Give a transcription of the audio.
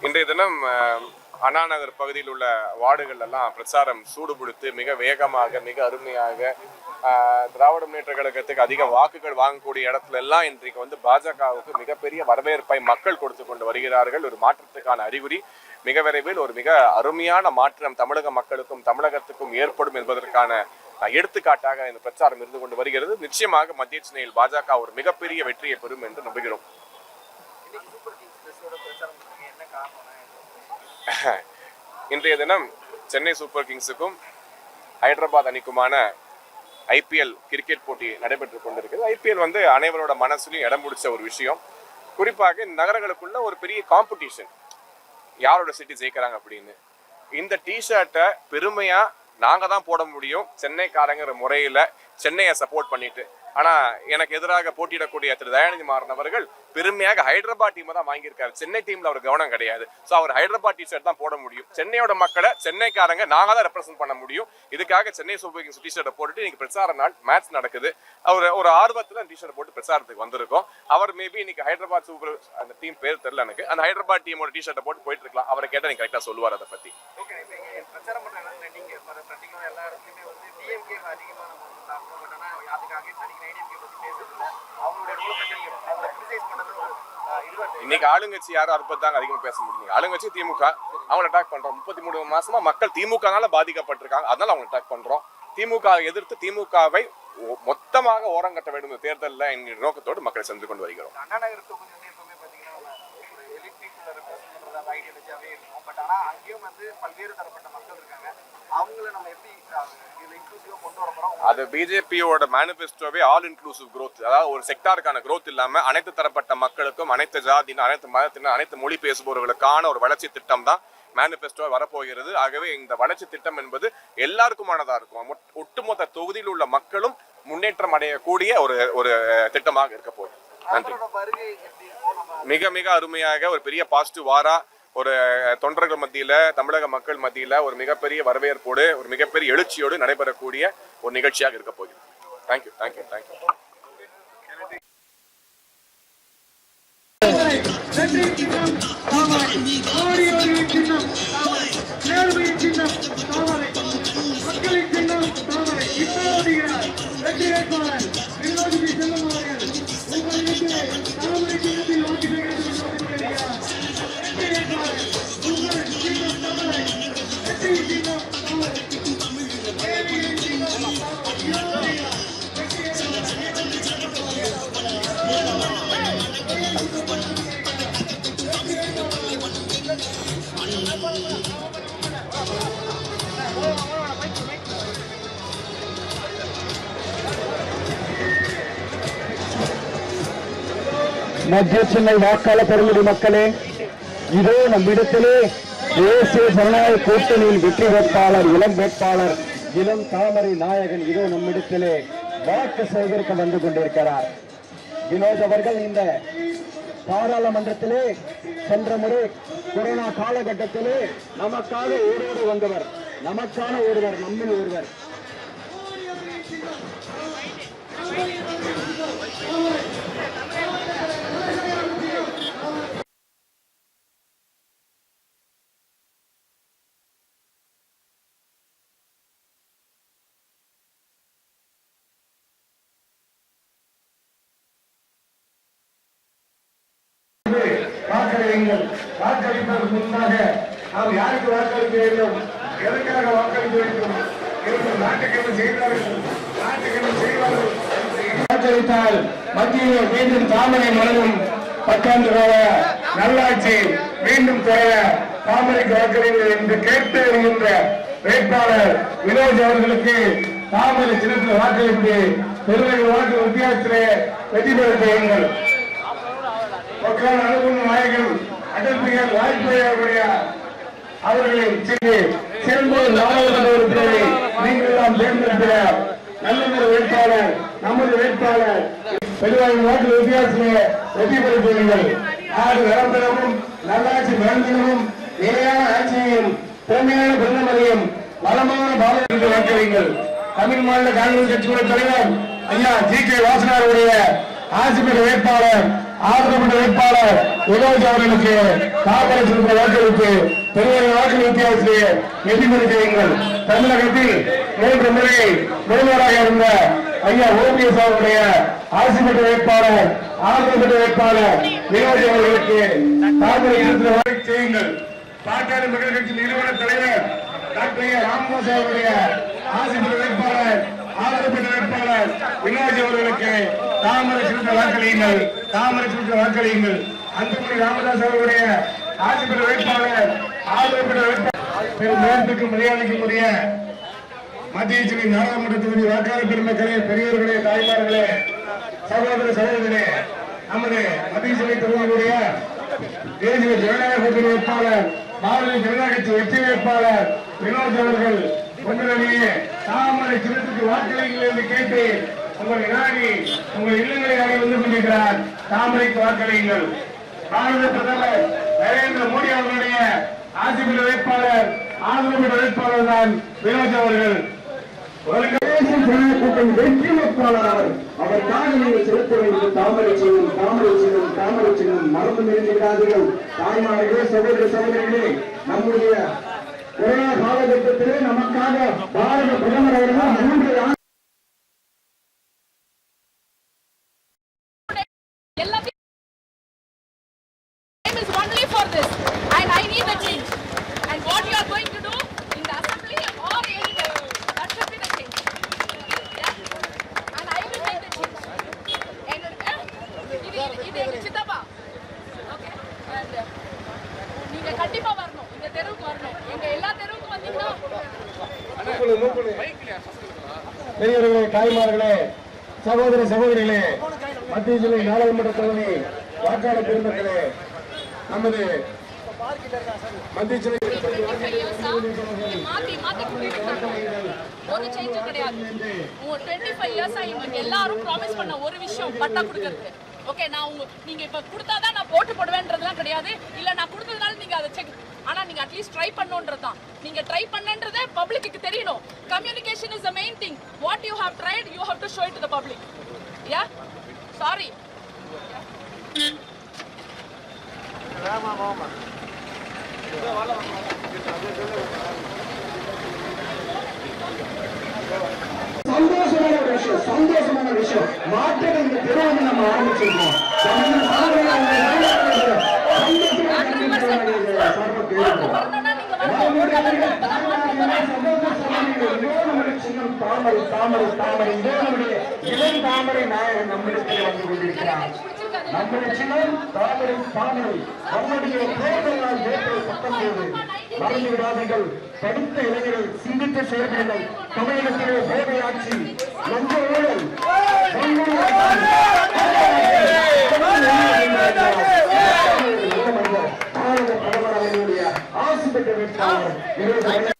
இன்றைய தினம் அண்ணாநகர் பகுதியில் உள்ள வார்டுகள் எல்லாம் பிரச்சாரம் சூடுபிடித்து மிக வேகமாக மிக அருமையாக திராவிட முன்னேற்ற கழகத்துக்கு அதிக வாக்குகள் வாங்கக்கூடிய இடத்துல எல்லாம் இன்றைக்கு வந்து பாஜகவுக்கு மிகப்பெரிய வரவேற்பை மக்கள் கொடுத்து கொண்டு வருகிறார்கள். ஒரு மாற்றத்துக்கான அறிகுறி மிக விரைவில் ஒரு மிக அருமையான மாற்றம் தமிழக மக்களுக்கும் தமிழகத்துக்கும் ஏற்படும் என்பதற்கான எடுத்துக்காட்டாக இந்த பிரச்சாரம் இருந்து கொண்டு வருகிறது. நிச்சயமாக மத்திய சென்னையில் பாஜக ஒரு மிகப்பெரிய வெற்றியை பெறும் என்று நம்புகிறோம். இன்றைய தினம் சென்னை சூப்பர் கிங்ஸுக்கும் ஹைதராபாத் அணிக்குமான ஐபிஎல் கிரிக்கெட் போட்டி நடைபெற்று கொண்டிருக்கிறது. ஐபிஎல் வந்து அனைவரோட மனசுலையும் இடம் பிடிச்ச ஒரு விஷயம். குறிப்பாக இந்த நகரங்களுக்குள்ள ஒரு பெரிய காம்படிஷன் யாரோட சிட்டி ஜெயிக்கிறாங்க அப்படின்னு. இந்த டிஷர்ட்டை பெருமையா நாங்க தான் போட முடியும். சென்னைக்காரங்கிற முறையில சென்னையை சப்போர்ட் பண்ணிட்டு. ஆனால் எனக்கு எதிராக போட்டியிடக்கூடிய திரு தயாநிதி மாறன் அவர்கள் பெருமையாக ஹைதராபாத் டீமை தான் வாங்கியிருக்காரு. சென்னை டீம்ல அவர் கவனம் கிடையாது. ஸோ அவர் ஹைதராபாத் டிஷர்ட் தான் போட முடியும். சென்னையோட மக்களை சென்னைக்காரங்க நாங்கள் தான் ரெப்ரசென்ட் பண்ண முடியும். இதுக்காக சென்னை சூப்பர் கிங்ஸ் டிஷர்ட்டை போட்டுட்டு இன்னைக்கு பிரச்சார நாள் மேட்ச் நடக்குது. அவர் ஒரு ஆர்வத்துல டிஷர்ட் போட்டு பிரச்சாரத்துக்கு வந்திருக்கோம். அவர் மேபி இன்னைக்கு ஹைதராபாத் சூப்பர் அந்த டீம் பேர் தெரியல எனக்கு. அந்த ஹைதராபாத் டீமோட டிஷர்ட்டை போட்டு போயிட்டு இருக்கலாம். அவரை கேட்டா நீங்கள் கரெக்டாக சொல்லுவார் அதை பத்தி. பர்டிகுலர் எல்லா இடத்துலையுமே வந்து டிஎம்கே அதிகமான சாப்பிடும் பட் ஆனால் அதுக்கு அகேன்ஸ்ட் அடிக்கிற ஐடிஎம்கே பற்றி பேசுறதில்ல அவங்களுடைய ரோலை பற்றி அவங்களை கிரிட்டிசைஸ் தெரியும் இன்னைக்கு ஆளுங்கட்சி யாரும் அதை பத்தி தாங்க அதிகமா பேச முடியும் ஆளுங்கட்சி திமுக அவங்களை அட்டாக் பண்றோம். முப்பத்தி மூணு மாசமா மக்கள் திமுகனால பாதிக்கப்பட்டிருக்காங்க. அதனால அவங்க அட்டாக் பண்றோம். திமுக எதிர்த்து திமுகவை மொத்தமாக ஓரங்கட்ட வேண்டும் தேர்தலில் என்கிற நோக்கத்தோடு மக்களை சென்று கொண்டு வருகிறோம். அந்த ஐடியாலஜியாகவே இருக்கும். பட் ஆனால் அங்கேயும் வந்து பல்வேறு தரப்பட்ட மக்கள் இருக்காங்க. அவங்கள நம்ம எப்படி இதில் இன்க்ளூசிவாக கொண்டு வர போகிறோம் அது பிஜேபியோட மேனிஃபெஸ்டோவே ஆல் இன்க்ளூசிவ் growth. அதாவது ஒரு செக்டாருக்கான growth இல்லாம அனைத்து தரப்பட்ட மக்களுக்கும் அனைத்து ஜாதியினர் அனைத்து மதத்தினர் அனைத்து மொழி பேசுபவர்களுக்கான ஒரு வளர்ச்சி திட்டம் தான் மேனிஃபெஸ்டோ வரப்போகிறது. ஆகவே இந்த வளர்ச்சி திட்டம் என்பது எல்லாருக்குமானதா இருக்கும். ஒட்டுமொத்த தொகுதியில் உள்ள மக்களும் முன்னேற்றம் அடையக்கூடிய ஒரு ஒரு திட்டமாக இருக்க போகுது. நன்றி. மிக மிக அருமையாக ஒரு பெரிய பாசிட்டிவ் வாரா ஒரு தொண்டர்கள் மத்தியில் தமிழக மக்கள் மத்தியில் ஒரு மிகப்பெரிய வரவேற்போடு ஒரு மிகப்பெரிய எழுச்சியோடு நடைபெறக்கூடிய ஒரு நிகழ்ச்சியாக இருக்க போகிறது தேங்க்யூ தேங்க்யூ தேங்க்யூ சின்னம் மக்களின் சின்னம் தாமரை. வெற்றி வேட்பாளர் மத்திய சென்னை வாக்காளர் பெருமதி மக்களே இதோ நம்மிடத்திலே தேசிய ஜனநாயக கூட்டணியின் வெற்றி வேட்பாளர் இளம் வேட்பாளர் இளம் தாமரை நாயகன் இதோ நம்மிடத்திலே வாக்கு சேகரிக்க வந்து கொண்டிருக்கிறார். வினோத் அவர்கள் இந்த பாராளுமன்றத்திலே சென்ற முறை கொரோனா காலகட்டத்திலே நமக்காக ஓடோடு வந்தவர். நமக்கான ஒருவர் நம்மில் ஒருவர். வாக்களியுங்கள். வாக்களிப்பதற்கு முன்பாக நாம் யாருக்கு வாக்களிக்க வேண்டும்? எதற்காக வாக்களிக்க வேண்டும்? இவர்கள் நாட்டுக்கு என்ன செய்தார்கள்? நாட்டுக்கு என்ன செய்வார்கள்? வாக்களித்தால் மத்தியில் மீண்டும் தாமரை மலரும் பத்தாண்டு கால நல்லாட்சி மீண்டும் பெற தாமரைக்கு வாக்களிங்கள் என்று கேட்டு வருகின்ற வேட்பாளர் வினோத் அவர்களுக்கு தாமரை சின்னத்தில் வாக்களித்து பெருமை வாக்கு வித்தியாசத்திலே வெற்றி பெற செய்யுங்கள். மக்கள் அனுபவ நாயகன் அடல் பிஆர் வாஜ்பாய் அவருடைய அவர்களின் சிறு சிறந்த நாடாளுமன்ற உறுப்பினரை நீங்கள் எல்லாம் தேர்ந்தெடுக்கிற நல்ல வேட்பாளர் நமது வேட்பாளர் பெருவாய் வாக்கு வித்தியாசத்திலே வெற்றி பெற செய்யுங்கள் நாடு வளம் நல்லாட்சி வழங்கினவும் நிலையான ஆட்சியையும் திறமையான பிரதமரையும் வளமான பாரதத்தை வாக்களியுங்கள் தமிழ் மாநில காங்கிரஸ் கட்சியுடைய தலைவர் ஐயா ஜி கே வாசனாருடைய ஆசிரியர் வேட்பாளர் ஆதரவு வேட்பாளர் வினோஜ் அவர்களுக்கு காங்கிரஸ் என்ற வாக்களிப்பு பெரிய வாக்கு வித்தியாசத்திலே வெற்றி செய்யுங்கள் தமிழகத்தில் மூன்று முறை முதல்வராக இருந்த ஐயா ஓபிஎஸ் அவருடைய ஆட்சி வேட்பாளர் ஆதரவு வேட்பாளர் வினோஜ் அவர்களுக்கு காங்கிரஸ் செய்யுங்கள் பாட்டாளி மக்கள் கட்சி நிறுவன தலைவர் டாக்டர் ராமதாஸ் அவருடைய ஆட்சி வேட்பாளர் ஆதரவு வேட்பாளர் வினோஜ் அவர்களுக்கு தாமரை சிறந்த வாக்களியுங்கள் தாமரை சிறந்த வாக்களியுங்கள் அன்புமணி ராமதாஸ் அவர்களுடைய ஆட்சி வேட்பாளர் ஆதரவு பெற்ற வேட்பாளர் பெரும் மரியாதைக்கும் உரிய மத்திய சென்னை நாடாளுமன்ற தொகுதி வாக்காளர் பெருமக்களே பெரியவர்களே தாய்மார்களே சகோதர சகோதரே நமது மத்திய சென்னை தொகுதியினுடைய தேசிய ஜனநாயக கூட்டணி வேட்பாளர் பாரதிய ஜனதா கட்சி வெற்றி வேட்பாளர் வினோத் அவர்கள் ஒன்றிலேயே தாமரை சின்னத்துக்கு வாக்களிங்கள் என்று கேட்டு உங்கள் வினாடி உங்கள் இல்லங்களை நாடி வந்து கொண்டிருக்கிறார். தாமரைக்கு வாக்களியுங்கள் பாரத பிரதமர் நரேந்திர மோடி அவர்களுடைய ஆட்சி வேட்பாளர் ஆதரவு வேட்பாளர் தான் வினோஜ் அவர்கள். வெற்றி வேட்பாளர் அவர். அவருக்காக நீங்கள் செலுத்த வேண்டிய தாமரை சின்னம் தாமரை சின்னம் தாமரை சின்னம் மறந்து நிறுத்திவிடாதீர்கள் தாய்மார்களே சகோதர சகோதரிகளே நம்முடைய கொரோனா காலகட்டத்திலே நமக்காக பாரத பிரதமர் அவர்கள் பெரியவர்களே தாய்மார்களே சகோதர சகோதரிகளே மத்திய ஜில்லை நாடாளுமன்ற தொகுதி வாக்காளர் பெருமக்களே நமது மத்திய ஜில்லை ஒரு சேஞ்சும் கிடையாது. டுவெண்ட்டி ஃபைவ் இயர்ஸா இவங்க எல்லாரும் ப்ராமிஸ் பண்ண ஒரு விஷயம் பட்டா கொடுக்கறது ஓகே நான் உங்க நீங்க இப்ப கொடுத்தாதான் நான் போட்டு போடுவேன்றதுலாம் கிடையாது. இல்ல நான் கொடுத்ததுனால நீங்க அதை செக் ஆனா நீங்க அட்லீஸ்ட் ட்ரை பண்ணுன்றது தான் நீங்க ட்ரை பண்ணன்றதே பப்ளிக்கு தெரியணும். Communication is the main thing what you have tried you have to show it to the public yeah sorry சந்தோஷமான ஒரு விஷயம் சந்தோஷமான விஷயம். மாற்றத்தை இந்த தெருவை நம்ம ஆரம்பிச்சிருக்கோம். தாமரை தாமரை தாமரை இதனுடைய இளம் தாமரை நாயகன் நம்மிடத்தில் வந்து கொண்டிருக்கிறார். நம்முடைய சின்னம் தாமரை தாமரை நம்முடைய தேர்தல் நாள் ஏப்ரல் பத்தொன்பது மறந்து விடாதீர்கள் படித்த இளைஞர்கள் சிந்தித்து செயல்படுங்கள் தமிழகத்திலே போதை ஆட்சி லஞ்ச ஊழல் ஆசி பெற்ற வேட்பாளர்